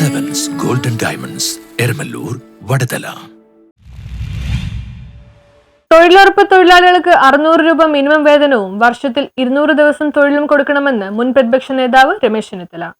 Diamonds Eramalloor Vadathala തൊഴിലുറപ്പ് തൊഴിലാളികൾക്ക് അറുന്നൂറ് രൂപ മിനിമം വേതനവും വർഷത്തിൽ ഇരുന്നൂറ് ദിവസം തൊഴിലും കൊടുക്കണമെന്ന് മുൻ പ്രതിപക്ഷ നേതാവ് രമേശ് ചെന്നിത്തല.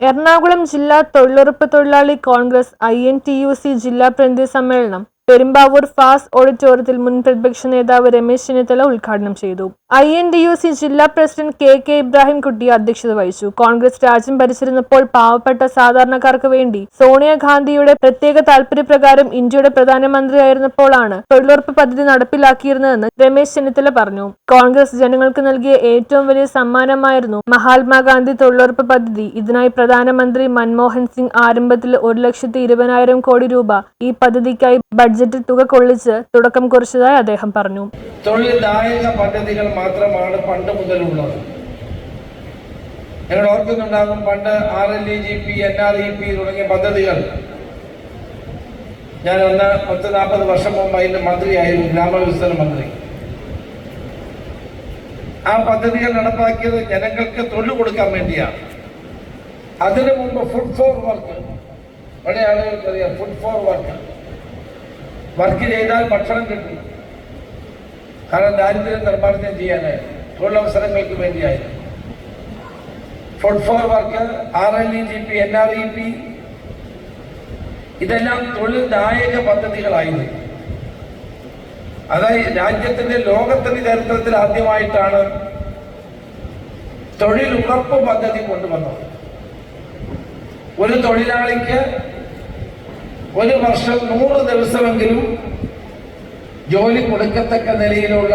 എറണാകുളം ജില്ലാ തൊഴിലുറപ്പ് തൊഴിലാളി Congress I N T U C ജില്ലാ പ്രതിനിധി സമ്മേളനം പെരുമ്പാവൂർ ഫാസ് ഓഡിറ്റോറിയത്തിൽ മുൻ പ്രതിപക്ഷ നേതാവ് രമേശ് ചെന്നിത്തല ഉദ്ഘാടനം ചെയ്തു. I N D U C ജില്ലാ president K K Ibrahim Kutty അധ്യക്ഷത വഹിച്ചു. കോൺഗ്രസ് രാജ്യം ഭരിച്ചിരുന്നപ്പോൾ പാവപ്പെട്ട സാധാരണക്കാർക്ക് വേണ്ടി സോണിയാഗാന്ധിയുടെ പ്രത്യേക താൽപര്യപ്രകാരം ഇന്ത്യയുടെ പ്രധാനമന്ത്രിയായിരുന്നപ്പോഴാണ് തൊഴിലുറപ്പ് പദ്ധതി നടപ്പിലാക്കിയിരുന്നതെന്ന് രമേശ് ചെന്നിത്തല പറഞ്ഞു. കോൺഗ്രസ് ജനങ്ങൾക്ക് നൽകിയ ഏറ്റവും വലിയ സമ്മാനമായിരുന്നു മഹാത്മാഗാന്ധി തൊഴിലുറപ്പ് പദ്ധതി. ഇതിനായി പ്രധാനമന്ത്രി മൻമോഹൻ സിംഗ് ആരംഭത്തിൽ ഒരു ലക്ഷത്തി ഇരുപതിനായിരം കോടി രൂപ ഈ പദ്ധതിക്കായി ബഡ്ജറ്റിൽ തുക കൊള്ളിച്ച് തുടക്കം കുറിച്ചതായി അദ്ദേഹം പറഞ്ഞു. തൊഴിൽദായക പദ്ധതികൾ മാത്രമാണ് പണ്ട് മുതലുള്ളത്. നിങ്ങൾ ഓർക്കുന്നുണ്ടാകും പണ്ട് R L E G P N R E P തുടങ്ങിയ പദ്ധതികൾ. ഞാൻ ഒന്ന് പത്ത് നാൽപ്പത് വർഷം മുമ്പ് അതിന്റെ മന്ത്രിയായിരുന്നു ഗ്രാമവികസന മന്ത്രി. ആ പദ്ധതികൾ നടപ്പാക്കിയത് ജനങ്ങൾക്ക് തൊഴിൽ കൊടുക്കാൻ വേണ്ടിയാണ്. അതിനു മുമ്പ് ഫുഡ് ഫോർ വർക്ക് പഴയ ആളുകൾക്കറിയാം ഫുഡ് ഫോർ വർക്ക് വർക്ക് ചെയ്താൽ ഭക്ഷണം കിട്ടും. കാരണം ദാരിദ്ര്യം നിർമ്മാർജനം ചെയ്യാനായിരുന്നു തൊഴിലവസരങ്ങൾക്ക് വേണ്ടിയായിരുന്നു. Food for work R L E G P N R E P ഇതെല്ലാം തൊഴിൽദായക പദ്ധതികളായിരുന്നു. അതായത് രാജ്യത്തിന്റെ ലോകത്തിന്റെ ചരിത്രത്തിൽ ആദ്യമായിട്ടാണ് തൊഴിൽ ഉറപ്പ് പദ്ധതി കൊണ്ടുവന്നത്. ഒരു തൊഴിലാളിക്ക് ഒരു വർഷം നൂറ് ദിവസമെങ്കിലും ജോലി കൊടുക്കത്തക്ക നിലയിലുള്ള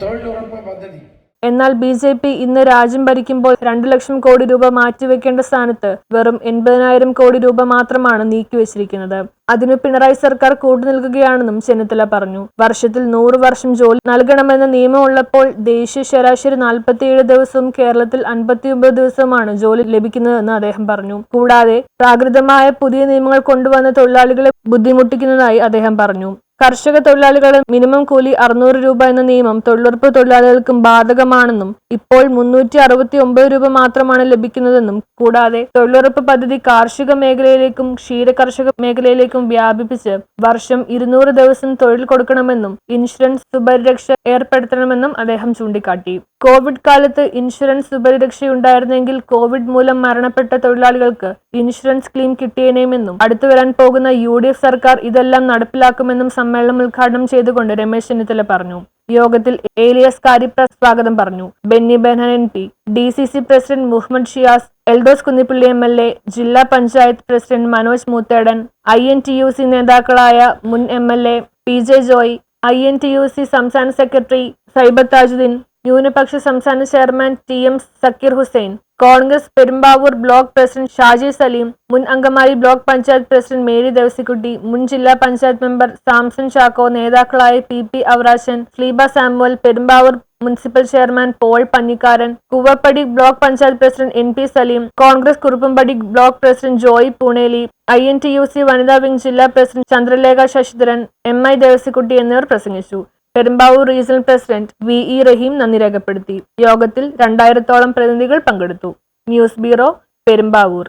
തൊഴിലുറപ്പ് പദ്ധതി. എന്നാൽ ബി ജെ പി ഇന്ന് രാജ്യം ഭരിക്കുമ്പോൾ രണ്ടു ലക്ഷം കോടി രൂപ മാറ്റിവെക്കേണ്ട സ്ഥാനത്ത് വെറും എൺപതിനായിരം കോടി രൂപ മാത്രമാണ് നീക്കിവെച്ചിരിക്കുന്നത് അതിനു പിണറായി സർക്കാർ കൂട്ടുനിൽക്കുകയാണെന്നും ചെന്നിത്തല പറഞ്ഞു. വർഷത്തിൽ നൂറ് വർഷം ജോലി നൽകണമെന്ന നിയമമുള്ളപ്പോൾ ദേശീയ ശരാശരി നാൽപ്പത്തിയേഴ് ദിവസവും കേരളത്തിൽ അൻപത്തിയൊമ്പത് ദിവസവുമാണ് ജോലി ലഭിക്കുന്നതെന്ന് അദ്ദേഹം പറഞ്ഞു. കൂടാതെ പ്രാകൃതമായ പുതിയ നിയമങ്ങൾ കൊണ്ടുവന്ന തൊഴിലാളികളെ ബുദ്ധിമുട്ടിക്കുന്നതായി അദ്ദേഹം പറഞ്ഞു. കർഷക തൊഴിലാളികൾ മിനിമം കൂലി അറുന്നൂറ് രൂപ എന്ന നിയമം തൊഴിലുറപ്പ് തൊഴിലാളികൾക്കും ബാധകമാണെന്നും ഇപ്പോൾ മുന്നൂറ്റി അറുപത്തി ഒമ്പത് രൂപ മാത്രമാണ് ലഭിക്കുന്നതെന്നും കൂടാതെ തൊഴിലുറപ്പ് പദ്ധതി കാർഷിക മേഖലയിലേക്കും ക്ഷീര കർഷക മേഖലയിലേക്കും വ്യാപിപ്പിച്ച് വർഷം ഇരുന്നൂറ് ദിവസം തൊഴിൽ കൊടുക്കണമെന്നും ഇൻഷുറൻസ് സുപരിരക്ഷ ഏർപ്പെടുത്തണമെന്നും അദ്ദേഹം ചൂണ്ടിക്കാട്ടി. കോവിഡ് കാലത്ത് ഇൻഷുറൻസ് സുപരിരക്ഷയുണ്ടായിരുന്നെങ്കിൽ കോവിഡ് മൂലം മരണപ്പെട്ട തൊഴിലാളികൾക്ക് ഇൻഷുറൻസ് ക്ലെയിം കിട്ടിയേനെമെന്നും അടുത്തു വരാൻ പോകുന്ന യു ഡി എഫ് സർക്കാർ ഇതെല്ലാം നടപ്പിലാക്കുമെന്നും സമ്മേളനം ഉദ്ഘാടനം ചെയ്തുകൊണ്ട് രമേശ് ചെന്നിത്തല പറഞ്ഞു. യോഗത്തിൽ ഏലിയസ് കാരിപ്ര സ്വാഗതം പറഞ്ഞു. Benny Behanan M P D C C president Muhammad Shiyas Eldhose Kunnappilly M L A ജില്ലാ panchayat president Manoj Moothedan I N T U C നേതാക്കളായ മുൻ M L A P J Joy I N T U C സംസ്ഥാന secretary cyber Thajudheen ന്യൂനപക്ഷ സംസ്ഥാന chairman T M Sakir Hussain. Congress Perumbavoor block president Shaji Saleem മുൻ Angamaly block panchayat president Mary Devasikutty മുൻ ജില്ലാ panchayat member Samson Chacko നേതാക്കളായ P P Avarachan Fleeba Samuel Perumbavoor municipal chairman Paul Pannikkaran Kuvappady block panchayat president N P Saleem Congress Kuruppampady block president Joy Puneli I N T U C വനിതാ wing ജില്ലാ president Chandralekha Sasidharan M I Devasikutty എന്നിവർ പ്രസംഗിച്ചു. Perumbavoor regional president V E Raheem നന്ദി രേഖപ്പെടുത്തി. യോഗത്തിൽ രണ്ടായിരത്തോളം പ്രതിനിധികൾ പങ്കെടുത്തു. News bureau Perumbavoor.